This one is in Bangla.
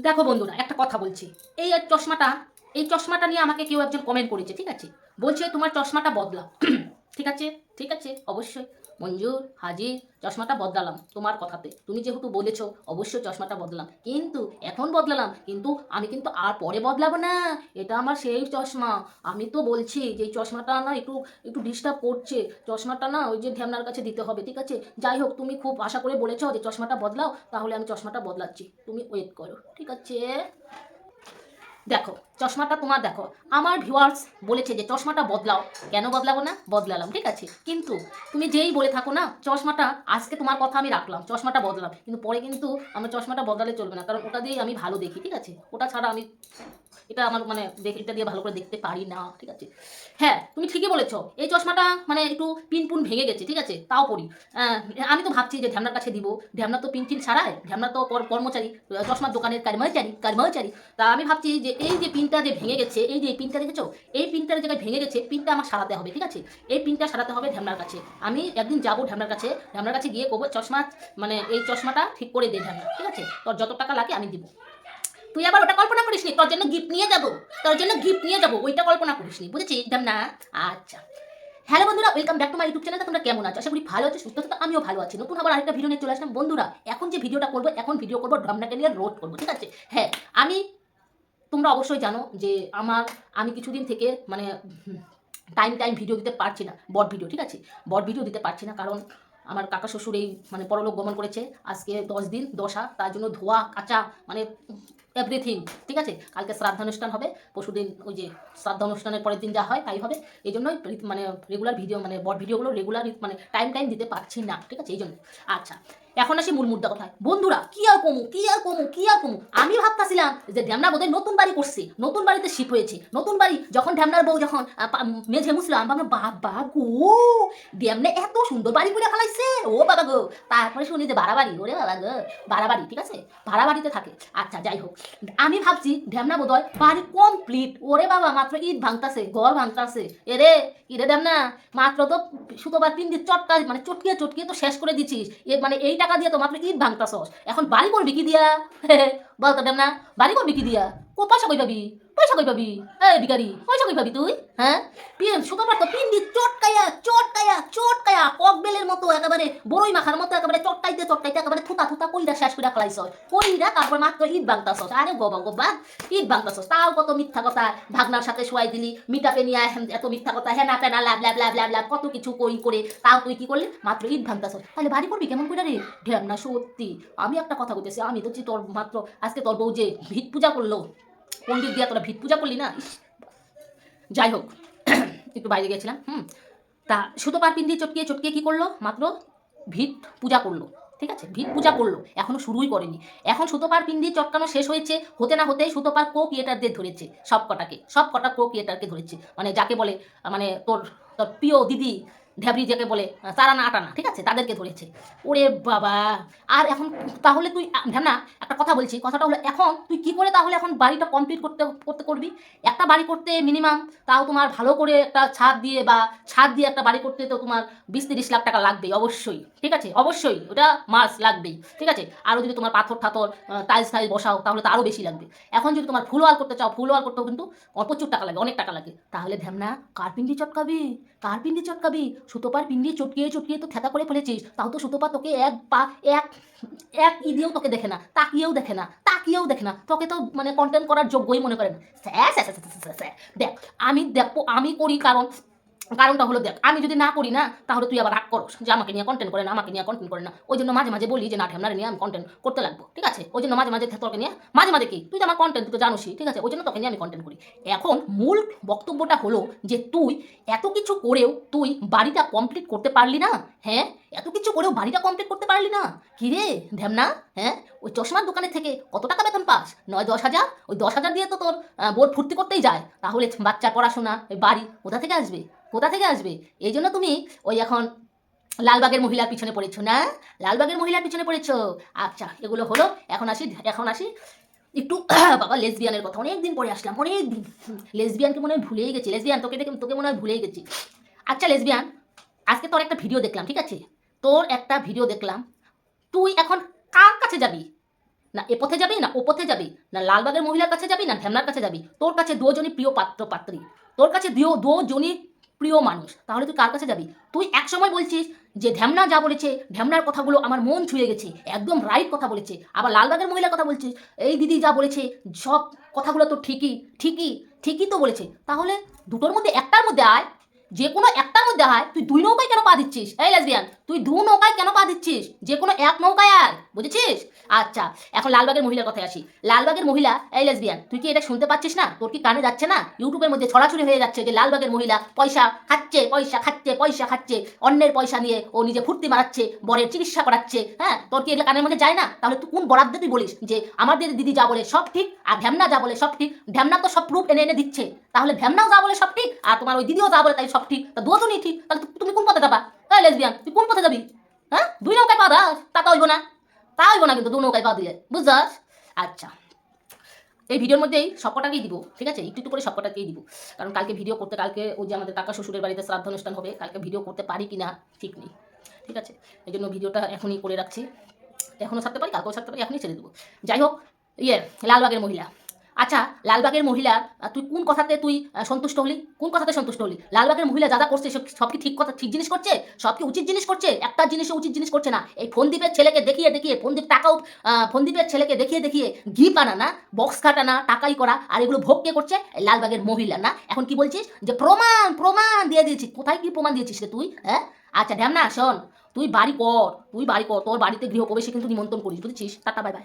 দেখো বন্ধুরা, একটা কথা বলছি। এই চশমাটা এই চশমাটা নিয়ে আমাকে কেউ একজন কমেন্ট করেছে, ঠিক আছে? বলছে তোমার চশমাটা বদলাও। ঠিক আছে? ঠিক আছে? অবশ্যই। মঞ্জুর, হাজির, চশমাটা বদলালাম তোমার কথাতে। তুমি যেহেতু বলেছ, অবশ্যই চশমাটা বদলাম কিন্তু এখন বদলালাম, কিন্তু আমি কিন্তু আর পরে বদলাবো না। এটা আমার সেই চশমা। আমি তো বলছি যে চশমাটা না একটু একটু ডিস্টার্ব করছে। চশমাটা না ওই যে ঢ্যামনার কাছে দিতে হবে, ঠিক আছে? যাই হোক, তুমি খুব আশা করে বলেছ যে চশমাটা বদলাও, তাহলে আমি চশমাটা বদলাচ্ছি। তুমি ওয়েট করো, ঠিক আছে? দেখো, চশমাটা তোমার দেখো। আমার ভিউয়ার্স বলেছে যে চশমাটা বদলাও। কেন বদলাবো না? বদলালাম, ঠিক আছে? কিন্তু তুমি যেই বলে থাকো না, চশমাটা আজকে তোমার কথা আমি রাখলাম, চশমাটা বদলাম কিন্তু পরে কিন্তু আমার চশমাটা বদলালে চলবে না, কারণ ওটা দিয়েই আমি ভালো দেখি, ঠিক আছে? ওটা ছাড়া আমি এটা আমার মানে এটা দিয়ে ভালো করে দেখতে পারি না, ঠিক আছে? হ্যাঁ তুমি ঠিকই বলেছ। এই চশমাটা মানে একটু পিন পুন ভেঙে গেছে, ঠিক আছে? তাও পড়ি আমি তো ভাবছি যে ঢ্যামনার কাছে দিব। ঢ্যামনা তো পিন টিন ছাড়ায়, ঢ্যামনা তো কর্মচারী চশমার দোকানের কর্মচারী কর্মচারী। তা আমি ভাবছি যে এই যে পিনটা যে ভেঙে গেছে, এই যে এই পিনটা দেখেছ? এই পিনটার জায়গায় ভেঙে গেছে, পিনটা আমার সারাতে হবে, ঠিক আছে? এই পিনটা সারাতে হবে ঢ্যামনার কাছে। আমি একদিন যাব ঢ্যামনার কাছে। ঢ্যামনার কাছে গিয়ে করব চশমা মানে এই চশমাটা ঠিক করে দে ঢ্যামনা, ঠিক আছে? তোর যত টাকা লাগে আমি দিব। তুই আবার ওটা কল্পনা করিস নি তোর জন্য গিফট নিয়ে যাব। তোর জন্য গিফট নিয়ে যাব। ওইটা কল্পনা করিস নি বুঝেছিস? ঢ্যামনা আচ্ছা। হ্যালো বন্ধুরা welcome back to my YouTube channel তোমরা কেমন আছো? আশা করি ভালো আছো, সুস্থ তো আমিও ভালো আছি। নতুন আবার আরেকটা ভিডিও নিয়ে চলে আসলাম। বন্ধুরা, এখন যে ভিডিওটা করব, এখন ভিডিও করব ঢমনাকে নিয়ে রোড করব, ঠিক আছে? হ্যাঁ আমি, তোমরা অবশ্যই জানো যে আমার, আমি কিছুদিন থেকে মানে টাইম টাইম ভিডিও দিতে পারছি না। বট ভিডিও ঠিক আছে? বট ভিডিও দিতে পারছি না, কারণ আমার কাকা শ্বশুর এই মানে পরলোক গমন করেছে। আজকে দশ দিন, দশা, তার জন্য ধোয়া, কাঁচা মানে এভরিথিং ঠিক আছে? কালকে শ্রাদ্ধানুষ্ঠান হবে, পরশুদিন ওই যে শ্রাদ্ধানুষ্ঠানের পরের দিন যা হয় তাই হবে। এই জন্যই মানে রেগুলার ভিডিও মানে বড় ভিডিওগুলো রেগুলার মানে টাইম টাইম দিতে পারছি না, ঠিক আছে? এই জন্য। আচ্ছা এখন আসি মূল মুদ্রা কথায়। বন্ধুরা, কি আর কমু, কি আর কমু, কি আর কমু? আমি ভাবতাছিলাম যে ঢ্যামনা বোধহয় নতুন বাড়ি করছে, নতুন বাড়িতে শিফট হয়েছে। নতুন বাড়ি যখন ঢ্যামনার বউ যখন মেঝে মুসলাম ভাবলাম, বাবা গো ড্যামনে এত সুন্দর বাড়ি করে ফেলাইছে। ও বাবা গো। তারপরে শুনি যে ভাড়া বাড়ি ওরে বাবা গো ভাড়া বাড়ি ঠিক আছে? ভাড়া বাড়িতে থাকে। আচ্ছা যাই হোক। আমি ভাবছি ঢ্যামনা বোধহয় বাড়ি কমপ্লিট ওরে বাবা, মাত্র ইট ভাঙতাছে, ঘর ভাঙতাছে। এরে, ইরে ঢ্যামনা, মাত্র তো সুতোবার তিন দিন চটকা মানে চটকিয়ে চটকিয়ে তো শেষ করে দিছিস। এ মানে এই টাকা দিয়ে তো মাত্র ঈদ ভাঙতাছস? এখন বাড়ি করবি কি দিয়া? বলতো না বাড়ি করবি কি দিয়া? কো পয়সা কই পাবি? পয়সা পাবি? এই ভিখারি পাবি তুই? হ্যাঁ? সুতোবার তো পিন দি চটকাইয়া চটকাইয়া চটকাইয়া ককবেলের মতো একেবারে বড়ই মাখার মতো একেবারে চটকাইতে চটকাইতে একেবারে থুতা থুতা কইরা শেষ ফেলাইছ কইরা তারপর মাত্র ইট ভাঙতাছস আরে ইট ভাঙতাছস তাও কত মিথ্যা কথা। ভাগনার সাথে শোয়াই দিলি মিটাপে নিয়ে এত মিথ্যা কথা। হ্যাঁ না তেনা lab lab lab lab lab, কত কিছু কই করে। তাও তুই কি করলি? মাত্র ইট ভাঙতাছস তাহলে বাড়ি করবি কেমন করে রে? ঢের না সত্যি। আমি একটা কথা বলতেছি আমি তো তোর মাত্র, আজকে তোর বউ যে ভিত পূজা করল। পণ্ডিত দিয়া তোরা ভিত পূজা করলি না? যাই হোক, একটু বাইরে গেছিলাম হুম? তা সুতো পার পিন দিয়ে চটকিয়ে চটকিয়ে কী করল? মাত্র ভিত পূজা করল, ঠিক আছে? ভিত পূজা করল, এখনও শুরুই করেনি। এখন সুতোপার পিন দিয়ে চটকানো শেষ হয়েছে, হতে না হতেই সুতোপার কো ক্রিয়েটারদের ধরেছে সব কটাকে সব কটা কো ক্রিয়েটারকে ধরেছে। মানে যাকে বলে মানে তোর তোর প্রিয় দিদি ঢ্যাবরি যাকে বলে চারানা আটানা ঠিক আছে? তাদেরকে ধরেছে। ওরে বাবা! আর এখন তাহলে তুই না, একটা কথা বলছি। কথাটা হলো, এখন তুই কি করে তাহলে এখন বাড়িটা কমপ্লিট করতে করতে করবি? একটা বাড়ি করতে মিনিমাম তাও তোমার ভালো করে একটা ছাদ দিয়ে বা ছাদ দিয়ে একটা বাড়ি করতে তো তোমার বিশ তিরিশ লাখ টাকা লাগবেই, অবশ্যই। ঠিক আছে? অবশ্যই, ওটা মাস লাগবেই। ঠিক আছে? আরও যদি তোমার পাথর ঠাথর টাইলস টাইলস বসাও, তাহলে তো আরও বেশি লাগবে। এখন যদি তোমার ফুল ওয়াল করতে চাও, ফুল ওয়াল করতেও কিন্তু প্রচুর টাকা লাগে, অনেক টাকা লাগে। তাহলে ধ্যামনা কার পিন্ডি চটকাবি? কার পিন্ডি চটকাবি? সুতোপার পিন্ডি চটকিয়ে চটকিয়ে তো খেতা করে ফেলেছিস তাও তো সুতোপা তোকে এক পা এক এক ই দিয়েও তোকে দেখে না তাকিয়েও দেখে না তাকিয়েও দেখে না তোকে তো মানে কন্টেন্ট করার যোগ্যই মনে করে না। দেখ আমি দেখো আমি করি কারণ কারণটা হলো দেখ, আমি যদি না করি না, তাহলে তুই আবার রাগ করস যে আমাকে নিয়ে কন্টেন্ট করে না, আমাকে নিয়ে কন্টেন্ট করে না। ওই জন্য মাঝে মাঝে বলি যে, না ঠেমনারে নিয়ে আমি কন্টেন্ট করতে লাগবো। ঠিক আছে? ওই জন্য মাঝে মাঝে তোকে নিয়ে, মাঝে মাঝে কি? তুই তো আমার কন্টেন্ট তুই তো জানোসই, ঠিক আছে? ওই জন্য তোকে নিয়ে আমি কন্টেন্ট করি। এখন মূল বক্তব্যটা হলো যে, তুই এত কিছু করেও তুই বাড়িটা কমপ্লিট করতে পারলি না? হ্যাঁ? এত কিছু করেও বাড়িটা কমপ্লিট করতে পারলি না? কি রে, ধ্যামনা? হ্যাঁ? ওই চশমার দোকানের থেকে কত টাকা বেতন পাস? নয় দশ হাজার? ওই দশ হাজার দিয়ে তো তোর বোর্ড ফুর্তি করতেই যায়। তাহলে বাচ্চার পড়াশোনা, বাড়ি কোথা থেকে আসবে? কোথা থেকে আসবে? এই জন্য তুমি ওই এখন লালবাগের মহিলার পিছনে পড়েছো না? লালবাগের মহিলার পিছনে পড়েছো? আচ্ছা এগুলো হলো। এখন আসি এখন আসি। একটু, বাবা লেসবিয়ানের কথা। অনেক দিন পরে আসলাম অনেক দিন লেসবিয়ানকে মনে হয় ভুলেই গেছি। লেসবিয়ান তোকে দেখে, তোকে মনে হয় ভুলেই গেছি। আচ্ছা লেসবিয়ান আজকে তোর একটা ভিডিও দেখলাম, ঠিক আছে? তোর একটা ভিডিও দেখলাম। তুই এখন কার কাছে যাবি? না, এ পথে যাবি, না ও পথে যাবি? না, লালবাগের মহিলার কাছে যাবি, না ঢ্যামনার কাছে যাবি? তোর কাছে দুজনই প্রিয় পাত্র পাত্রী তোর কাছে দুজনই প্রিয় মানুষ, তাহলে তুই কার কাছে যাবি? তুই একসময় বলছিস যে ধ্যামনা যা বলেছে, ধ্যামনার কথাগুলো আমার মন ছুঁয়ে গেছে, একদম রাইট কথা বলেছে। আবার লালবাগের মহিলার কথা বলছিস, এই দিদি যা বলেছে, সব কথাগুলো তো ঠিকই ঠিকই ঠিকই তো বলেছে। তাহলে দুটোর মধ্যে একটার মধ্যে আয়। যে কোনো একটার মধ্যে হয় তুই দুই নৌকায় কেন পা দিচ্ছিস? এই লেসবিয়ান তুই দু নৌকায় কেন পা দিচ্ছিস? যে কোনো এক নৌকায় আর বুঝেছিস? আচ্ছা এখন লালবাগের মহিলার কথায় আসি। লালবাগের মহিলা, এই লেসবিয়ান তুই কি এটা শুনতে পাচ্ছিস না? তোর কি কানে যাচ্ছে না? ইউটিউবের মধ্যে ছড়াছড়ি হয়ে যাচ্ছে যে লালবাগের মহিলা পয়সা খাচ্ছে পয়সা খাচ্ছে পয়সা খাচ্ছে, অন্যের পয়সা নিয়ে ও নিজে ফুর্তি মারাচ্ছে, বরের চিকিৎসা করাচ্ছে হ্যাঁ? তোর কি এগুলো কানের মধ্যে যায় না? তাহলে তুই কোন বরাদ্দে তুই বলিস যে আমাদের দিদি যা বলে সব ঠিক, আর ঢ্যামনা যা বলে সব ঠিক? ঢ্যামনা তো সব প্রুফ এনে এনে দিচ্ছে। তাহলে ঢ্যামনাও যা বলে সব ঠিক, আর তোমার ওই দিদিও যা বলে তাই সব ঠিক। তা দুজনই ঠিক, তাহলে তুমি কোন পথে যাবা? তাই লেসবিয়ান তুই কোন পথে যাবি? হ্যাঁ? দুই নৌকায় পা দাস, তো হইব না। তা হইব না কিন্তু দু নৌকায় পা দিলে, বুঝছাস? আচ্ছা এই ভিডিওর মধ্যেই সবকটাকেই দিব, ঠিক আছে? একটু একটু করে সবকটাকেই দিব। কারণ কালকে ভিডিও করতে, কালকে ওই যে আমাদের কাকা শ্বশুরের বাড়িতে শ্রাদ্ধ অনুষ্ঠান হবে, কালকে ভিডিও করতে পারি কি না, ঠিক নেই, ঠিক আছে? এই জন্য ভিডিওটা এখনই করে রাখছি। এখনও ছাড়তে পারি, কালকেও ছাড়তে পারি, এখনই ছেড়ে দেবো। যাই হোক ইয়ে লালবাগের মহিলা। আচ্ছা লালবাগের মহিলা তুই কোন কথাতে তুই সন্তুষ্ট হলি? কোন কথাতে সন্তুষ্ট হলি? লালবাগের মহিলা যা যা করছে সব- কি ঠিক কথা ঠিক জিনিস করছে? সব কি উচিত জিনিস করছে? একটা জিনিসে উচিত জিনিস করছে না। এই ফোনদ্বীপের ছেলেকে দেখিয়ে দেখিয়ে ফোনদ্বীপ টাকাও আহ, ফোনদ্বীপের ছেলেকে দেখিয়ে দেখিয়ে ঘি বানানা বক্স কাটানা টাকাই করা আর এগুলো ভোগ কে করছে? লালবাগের মহিলা না? এখন কি বলছিস? যে প্রমাণ প্রমাণ দিয়ে দিয়েছিস। কোথায় কি প্রমাণ দিয়েছিস রে তুই হ্যাঁ? আচ্ছা ঢ্যামনা শোন। তুই বাড়ি কর তুই বাড়ি কর তোর বাড়িতে গৃহপ্রবেশে কিন্তু নিমন্ত্রণ করিস বুঝেছিস? Tata bye bye